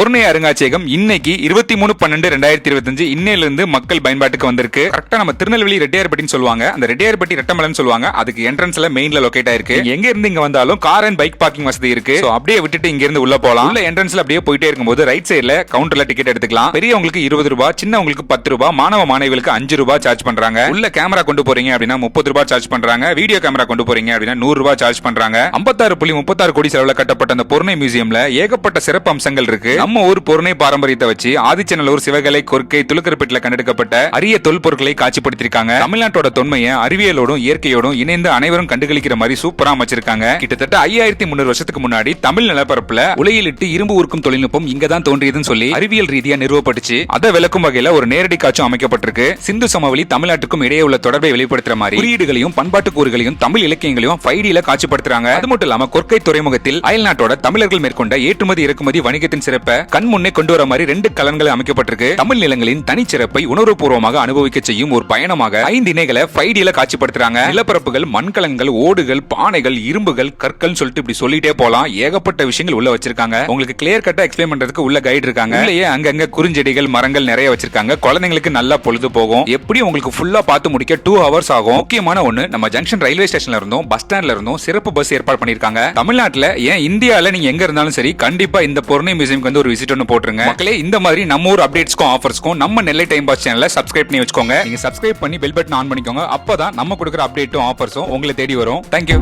பொருணை அருங்காட்சியகம் இன்னைக்கு இருபத்தி மூணு பன்னெண்டு ரெண்டாயிரத்தி இருபத்தஞ்சு இன்னையில இருந்து மக்கள் பயன்பாட்டுக்கு வந்திருக்கு. கரெக்டா நம்ம திருநெல்வேலி ரெட்டியார்பட்டின்னு சொல்லுவாங்க. அந்த ரெட்டியார்பட்டி ரெட்டமலன்னு சொல்லுவாங்க. அதுக்கு என்ட்ரன்ஸ்ல மெயின்ல லொகேட் ஆயிருக்கு. எங்க இருந்து இங்க வந்தாலும் கார் அண்ட் பைக் பார்க்கிங் வசதி இருக்கு. அப்படியே விட்டுட்டு இங்க இருந்து உள்ள போலாம். உள்ள என்ட்ரன்ஸ்ல அப்படியே போயிட்டே இருக்கும்போது ரைட் சைடுல கவுண்டர்ல டிக்கெட் எடுத்துக்கலாம். பெரியவங்களுக்கு இருபது ரூபாய் சின்னவங்களுக்கு பத்து ரூபாய் மாணவ மாணவிகளுக்கு அஞ்சு ரூபாய் சார்ஜ் பண்றாங்க. உள்ள கேமரா கொண்டு போறீங்க அப்படின்னா முப்பது ரூபாய் சார்ஜ் பண்றாங்க. வீடியோ கேமரா கொண்டு போறீங்க அப்படின்னா நூறு ரூபாய் சார்ஜ் பண்றாங்க. ஐம்பத்தாறு புள்ளி முப்பத்தாறு கோடி செலவுல கட்டப்பட்ட அந்த பொருணை மியூசியம்ல ஏகப்பட்ட சிறப்பு அம்சங்கள் இருக்கு. நம்ம ஊர் பொருணை பாரம்பரியத்தை வச்சு ஆதிச்சநல்லூர் சிவகலை கொர்க்கை துலுக்கருப்பேட்டில் கண்டெடுக்கப்பட்ட அரிய தொல்பொருட்களை காட்சிப்படுத்திருக்காங்க தமிழ்நாட்டோட தொன்மையை அறிவியலோடும் இயற்கையோடும் இணைந்து அனைவரும் கண்டுகளிக்கிற மாதிரி சூப்பரா அமைச்சிருக்காங்க. கிட்டத்தட்ட ஐயாயிரத்தி முன்னூறு வருஷத்துக்கு முன்னாடி தமிழ் நிலப்பரப்புல உலையிலிட்டு இரும்பு உருக்கும் தொழில்நுட்பம் இங்க தான் தோன்றியதுன்னு சொல்லி அறிவியல் ரீதியா நிறுவப்பட்டுச்சு. அதை விளக்கும் வகையில ஒரு நேரடி காட்சி அமைக்கப்பட்டிருக்கு. சிந்து சமவெளி தமிழ்நாட்டுக்கும் இடையே உள்ள தொடர்பை வெளிப்படுத்துற மாதிரி குறியீடுகளையும் பண்பாட்டு கூறுகளையும் தமிழ் இலக்கியங்களையும் ஃபைடியில காட்சிப்படுத்துறாங்க. அது மட்டும் இல்லாம கொற்கை துறைமுகத்தில் அயல்நாட்டோட தமிழர்கள் மேற்கொண்ட ஏற்றுமதி இறக்குமதி வணிகத்தின் சிறப்பை கண் முன்னே கொண்டு வர மாதிரி ரெண்டு கலன்கள் அமைக்கப்பட்டிருக்கு. தமிழ் நிலங்களின் தனிச்சிறப்பை உணர்வுபூர்வமாக அனுபவிக்க செய்யும் ஒரு பயணமாக ஐந்து இணைகளை ஃபைவ் காட்சிப்படுத்துறாங்க. நிலப்பரப்புகள் மண்கலன்கள் ஓடுகள் பானைகள் இரும்புகள் கற்கள் சொல்லிட்டு இப்படி சொல்லிட்டே போலாம். ஏகப்பட்ட விஷயங்கள் உள்ள வச்சிருக்காங்க. உங்களுக்கு கிளியர் கட்டா எக்ஸ்பிளைன் பண்றதுக்கு உள்ள கைடு இருக்காங்க. இல்லையே அங்கங்க குறுஞ்செடிகள் மரங்கள் நிறைய வச்சிருக்காங்க. குழந்தைங்களுக்கு நல்லா பொழுது போகும். எப்படி உங்களுக்கு ஃபுல்லா பார்த்து முடிக்க டூ ஹவர்ஸ் ஆகும். முக்கியமான ஒண்ணு நம்ம ஜங்ஷன் ரயில்வே ஸ்டேஷன்ல இருந்தும் பஸ் ஸ்டாண்ட்ல இருந்தும் சிறப்பு பஸ் ஏற்பாடு பண்ணிருக்காங்க தமிழ்நாட்டுல ஏன் இந்தியால நீங்க எங்க இருந்தாலும் சரி கண்டிப்பா இந்த பொருணை மியூசியம்க்கு வந்து ஒரு விசிட் ஒன்று போட்டுருங்க. மக்களே இந்த மாதிரி நம்ம ஊர் அப்டேட்ஸ்க்கும் ஆஃபர்ஸ்க்கும் நம்ம நெல்லை டைம் பாஸ் சேனலை சப்ஸ்கிரைப் பண்ணி வச்சுக்கோங்க. நீங்க சப்ஸ்கிரைப் பண்ணி பெல் பட்டன் ஆன் பண்ணிக்கோங்க. அப்பதான் நம்ம கொடுக்குற அப்டேட்டும் ஆஃபர்ஸும் உங்களை தேடி வரும். தேங்க்யூ